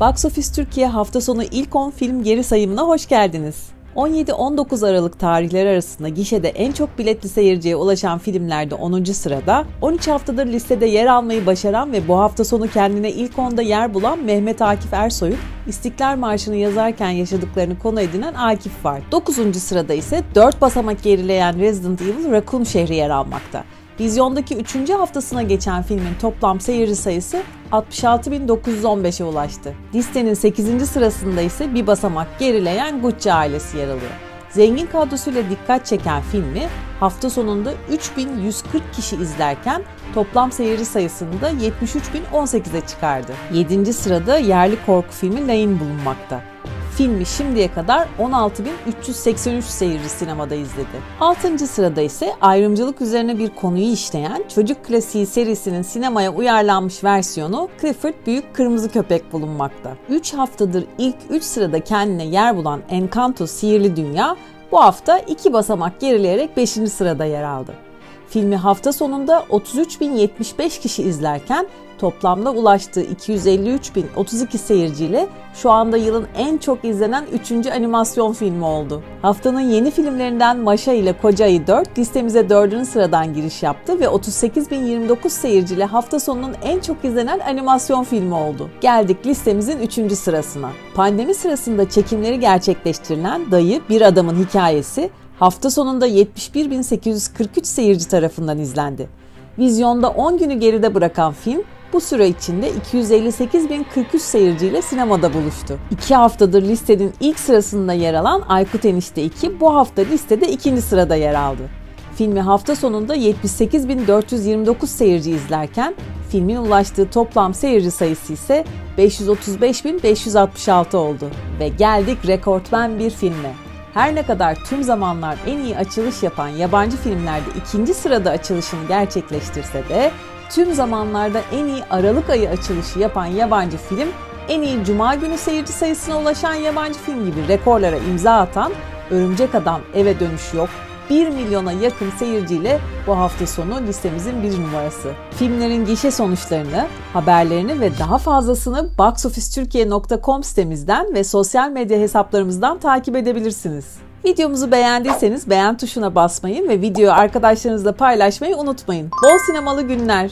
Box Office Türkiye hafta sonu ilk 10 film geri sayımına hoş geldiniz. 17-19 Aralık tarihleri arasında gişede en çok biletli seyirciye ulaşan filmlerde 10. sırada, 13 haftadır listede yer almayı başaran ve bu hafta sonu kendine ilk 10'da yer bulan Mehmet Akif Ersoy'un İstiklal Marşı'nı yazarken yaşadıklarını konu edinen Akif var. 9. sırada ise 4 basamak gerileyen Resident Evil Raccoon şehri yer almakta. Vizyondaki 3. haftasına geçen filmin toplam seyirci sayısı 66.915'e ulaştı. Listenin 8. sırasında ise bir basamak gerileyen Gucci ailesi yer alıyor. Zengin kadrosuyla dikkat çeken filmi hafta sonunda 3140 kişi izlerken toplam seyirci sayısını da 73.018'e çıkardı. 7. sırada yerli korku filmi Lane bulunmakta. Filmi şimdiye kadar 16.383 seyirci sinemada izledi. 6. sırada ise ayrımcılık üzerine bir konuyu işleyen Çocuk Klasiği serisinin sinemaya uyarlanmış versiyonu Clifford Büyük Kırmızı Köpek bulunmakta. 3 haftadır ilk 3 sırada kendine yer bulan Encanto Sihirli Dünya bu hafta 2 basamak gerileyerek 5. sırada yer aldı. Filmi hafta sonunda 33.075 kişi izlerken toplamda ulaştığı 253.032 seyirciyle şu anda yılın en çok izlenen 3. animasyon filmi oldu. Haftanın yeni filmlerinden Maşa ile Koca Ayı 4 listemize 4. sıradan giriş yaptı ve 38.029 seyirciyle hafta sonunun en çok izlenen animasyon filmi oldu. Geldik listemizin 3. sırasına. Pandemi sırasında çekimleri gerçekleştirilen Dayı Bir Adamın Hikayesi hafta sonunda 71.843 seyirci tarafından izlendi. Vizyonda 10 günü geride bırakan film bu süre içinde 258.043 seyirciyle sinemada buluştu. 2 haftadır listenin ilk sırasında yer alan Aykut Enişte 2 bu hafta listede ikinci sırada yer aldı. Filmi hafta sonunda 78.429 seyirci izlerken filmin ulaştığı toplam seyirci sayısı ise 535.566 oldu. Ve geldik rekortmen bir filme. Her ne kadar tüm zamanlar en iyi açılış yapan yabancı filmlerde ikinci sırada açılışını gerçekleştirse de tüm zamanlarda en iyi Aralık ayı açılışı yapan yabancı film, en iyi Cuma günü seyirci sayısına ulaşan yabancı film gibi rekorlara imza atan Örümcek Adam Eve Dönüş Yok, 1 milyona yakın seyirciyle bu hafta sonu listemizin bir numarası. Filmlerin gişe sonuçlarını, haberlerini ve daha fazlasını boxofficetürkiye.com sitemizden ve sosyal medya hesaplarımızdan takip edebilirsiniz. Videomuzu beğendiyseniz beğen tuşuna basmayı ve videoyu arkadaşlarınızla paylaşmayı unutmayın. Bol sinemalı günler.